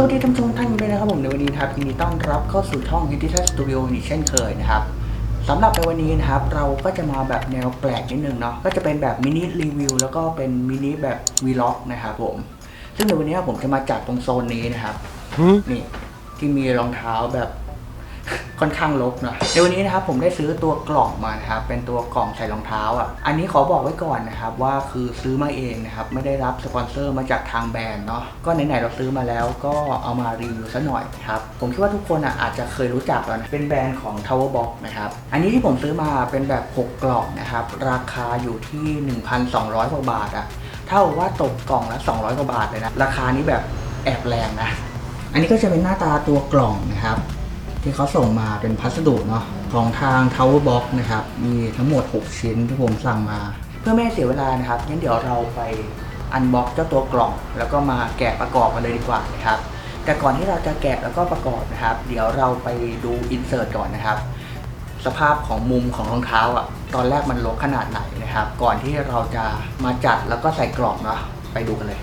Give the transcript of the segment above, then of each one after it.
สวัสดีท่านผู้ชมท่านด้วยนะครับผมในวันนี้นะครับยินดีต้อนรับเข้าสู่ช่อง h i t t a Studio อีกเช่นเคยนะครับสำหรับในวันนี้นะครับ เราก็จะมาแบบแนวแปลกนิดนึงเนาะก็จะเป็นแบบมินิรีวิวแล้วก็เป็นมินิแบบวีล็อกนะครับผม ซึ่งในวันนี้ผมจะมาจัดตรงโซนนี้นะครับนี่ที่มีรองเท้าแบบ ค่อนข้างลกนะในวันนี้นะครับผมได้ซื้อตัวกล่องมานะครับเป็นตัวกล่องใส่รองเท้าอะอันนี้ขอบอกไว้ก่อนนะครับว่าคือซื้อมาเองนะครับไม่ได้รับสปอนเซอร์มาจากทางแบรนด์เนาะก็ไหนๆเราซื้อมาแล้วก็เอามารีวิวซะหน่อยครับผมคิดว่าทุกคนอะอาจจะเคยรู้จักแล้วนะเป็นแบรนด์ของ Tower Box นะครับอันนี้ที่ผมซื้อมาเป็นแบบ 6 กล่องนะครับราคาอยู่ที่ 1,200กว่าบาทอะเท่ากับว่าตกกล่องละ 200กว่าบาทเลยนะราคานี้แบบแอบแรงนะอันนี้ก็จะเป็นหน้าตาตัวกล่องนะครับ ที่เขาส่งมาเป็นพัสดุเนาะของทาง Tower Box นะครับ มีทั้งหมด 6 ชิ้นที่ผมสั่งมา เพื่อไม่ให้เสียเวลานะครับงั้นเดี๋ยวเราไปอันบ็อกเจ้าตัวกล่อง แล้วก็มาแกะประกอบกันเลยดีกว่านะครับ แต่ก่อนที่เราจะแกะแล้วก็ประกอบนะครับ เดี๋ยวเราไปดูอินเสิร์ตก่อนนะครับ สภาพของมุมของรองเท้าอะตอนแรกมันลกขนาดไหนนะครับ ก่อนที่เราจะมาจัดแล้วก็ใส่กล่องเนาะไปดูกันเลย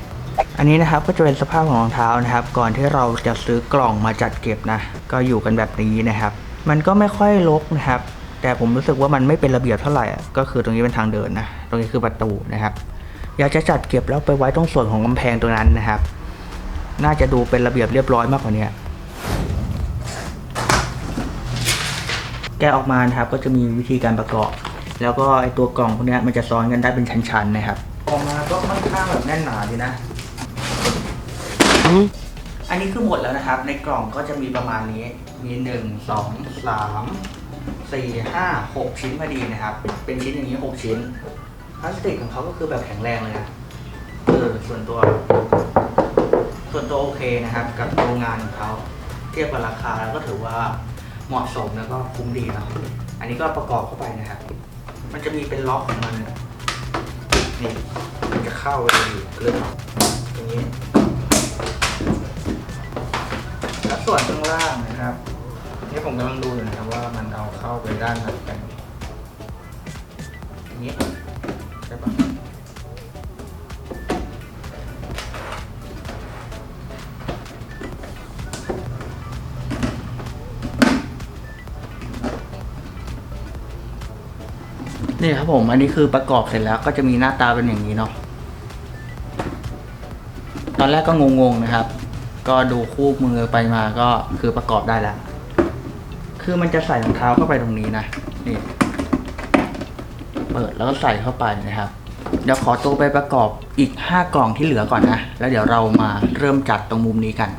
อันนี้นะครับก็จะเป็นสภาพของรองเท้านะครับ ก่อนที่เราจะซื้อกล่องมาจัดเก็บนะ ก็อยู่กันแบบนี้นะครับ มันก็ไม่ค่อยรกนะครับ แต่ผมรู้สึกว่ามันไม่เป็นระเบียบเท่าไหร่ก็คือตรงนี้เป็นทางเดินนะตรงนี้คือประตูนะครับ อยากจะจัดเก็บแล้วไปไว้ตรงส่วนของกำแพงตรงนั้นนะครับ น่าจะดูเป็นระเบียบเรียบร้อยมากกว่านี้แกะออกมานะครับก็จะมีวิธีการประกอบ แล้วก็ไอตัวกล่องพวกนี้มันจะซ้อนกันได้เป็นชั้นๆนะครับ ออกมาก็ค่อนข้างแบบแน่นหนาดีนะ อันนี้คือหมดแล้วนะครับ ในกล่องก็จะมีประมาณนี้ มีหนึ่งสองสามสี่ห้าหกชิ้นพอดีนะครับ เป็นชิ้นอย่างนี้หกชิ้นพลาสติกของเขาก็คือแบบแข็งแรงเลยนะเออส่วนตัว ส่วนตัวโอเคนะครับ กับโรงงานของเขาเทียบกับราคาแล้วก็ถือว่าเหมาะสมแล้วก็คุ้มดีเนาะอันนี้ก็ประกอบเข้าไปนะครับ มันจะมีเป็นล็อกของมันนี่มันจะเข้าไปกลึกตรงนี้ แล้วส่วนข้างล่างนะครับนี่ผมกำลังดูอยู่นะครับว่ามันเอาเข้าไปด้านไหนกันอย่างนี้ใช่ปะนี่ครับผมอันนี้คือประกอบเสร็จแล้วก็จะมีหน้าตาเป็นอย่างนี้เนาะ ตอนแรกก็งงๆนะครับ ก็ดูคู่มือไปมาก็คือประกอบได้แล้ว คือมันจะใส่รองเท้าเข้าไปตรงนี้นะนี่เปิดแล้วก็ใส่เข้าไปนะครับ เดี๋ยวขอตัวไปประกอบอีก 5 กล่องที่เหลือก่อนนะ แล้วเดี๋ยวเรามาเริ่มจัดตรงมุมนี้กัน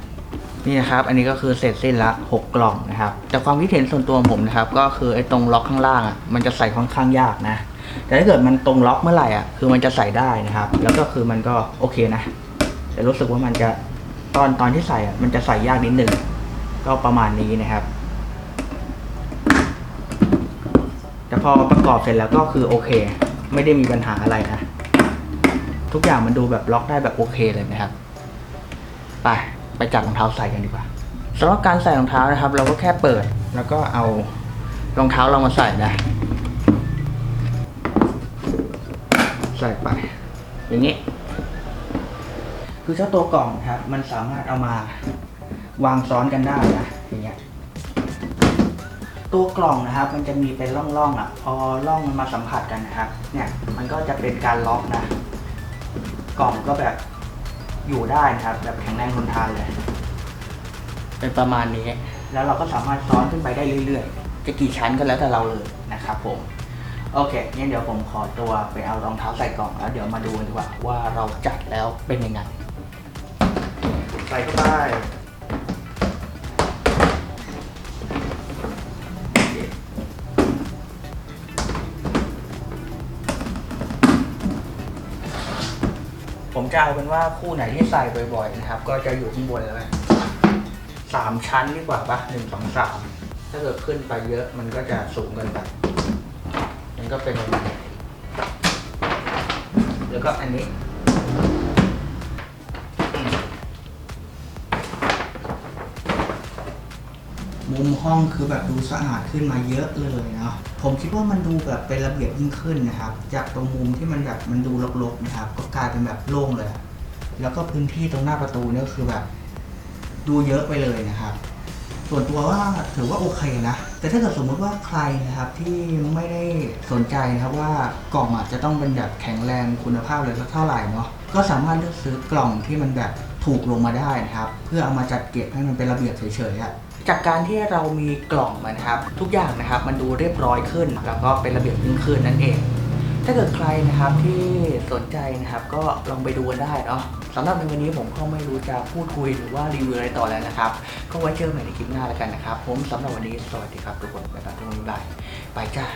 นี่นะครับ อันนี้ก็คือเสร็จสิ้นละ6กล่องนะครับ แต่ความคิดเห็นส่วนตัวของผมนะครับ ก็คือไอ้ตรงล็อกข้างล่างอะ มันจะใส่ค่อนข้างยากนะ แต่ถ้าเกิดมันตรงล็อกเมื่อไหร่อะ คือมันจะใส่ได้นะครับ แล้วก็คือมันก็โอเคนะ แต่รู้สึกว่ามันจะตอนตอนที่ใส่อะมันจะใส่ยากนิดหนึ่งก็ประมาณนี้นะครับ แต่พอประกอบเสร็จแล้วก็คือโอเค ไม่ได้มีปัญหาอะไรนะ ทุกอย่างมันดูแบบล็อกได้แบบโอเคเลยนะครับ ไปไปจัดรองเท้าใส่กันดีกว่าสำหรับการใส่รองเท้านะครับ เราก็แค่เปิด แล้วก็เอารองเท้าเรามาใส่นะ ใส่ไปอย่างนี้ คือเจ้าตัวกล่องครับ มันสามารถเอามาวางซ้อนกันได้นะอย่างเงี้ยตัวกล่องนะครับ มันจะมีเป็นร่องๆอะ พอร่องมันมาสัมผัสกันนะครับ เนี่ยมันก็จะเป็นการล็อกนะ กล่องก็แบบอยู่ได้นะครับ แบบแข็งแรงทนทานเลย เป็นประมาณนี้ แล้วเราก็สามารถซ้อนขึ้นไปได้เรื่อยๆ จะกี่ชั้นก็แล้วแต่เราเลยนะครับผมโอเคงั้นเดี๋ยวผมขอตัวไปเอารองเท้าใส่กล่องแล้วเดี๋ยวมาดูกันดีกว่าว่าเราจัดแล้วเป็นยังไง ใส่เข้าไปผมจะเอาเป็นว่าคู่ไหนที่ใส่บ่อยๆนะครับ ก็จะอยู่ข้างบนเลยสามชั้นดีกว่าปะหนึ่งสองสามถ้าเกิดขึ้นไปเยอะมันก็จะสูงเกินไปมันก็เป็นประมาณนี้แล้วก็อันนี้ มุมห้องคือแบบดูสะอาดขึ้นมาเยอะเลยเนาะผมคิดว่ามันดูแบบเป็นระเบียบยิ่งขึ้นนะครับ จากตรงมุมที่มันแบบมันดูรกๆนะครับ ก็กลายเป็นแบบโล่งเลย แล้วก็พื้นที่ตรงหน้าประตูเนี่ยคือแบบ ดูเยอะไปเลยนะครับ ส่วนตัวว่าถือว่าโอเคนะ แต่ถ้าเกิดสมมติว่าใครนะครับที่ไม่ได้สนใจนะครับว่ากล่องอาจจะต้องเป็นแบบแข็งแรงคุณภาพเลยสักเท่าไหร่เนาะก็สามารถเลือกซื้อกล่องที่มันแบบ ถูกลงมาได้นะครับ เพื่อเอามาจัดเก็บให้มันเป็นระเบียบเฉยๆอะจากการที่เรามีกล่องมันนะครับ ทุกอย่างนะครับมันดูเรียบร้อยขึ้น แล้วก็เป็นระเบียบยิ่งขึ้นนั่นเอง ถ้าเกิดใครนะครับที่สนใจนะครับก็ลองไปดูกันได้เนาะสำหรับในวันนี้ผมก็ไม่รู้จะพูดคุยหรือว่ารีวิวอะไรต่อแล้วนะครับ ก็ไว้เจอกันใหม่ในคลิปหน้าแล้วกันนะครับ ผมสำหรับวันนี้สวัสดีครับทุกคนบ๊ายบายทุกคนบ๊ายบายไปจ้า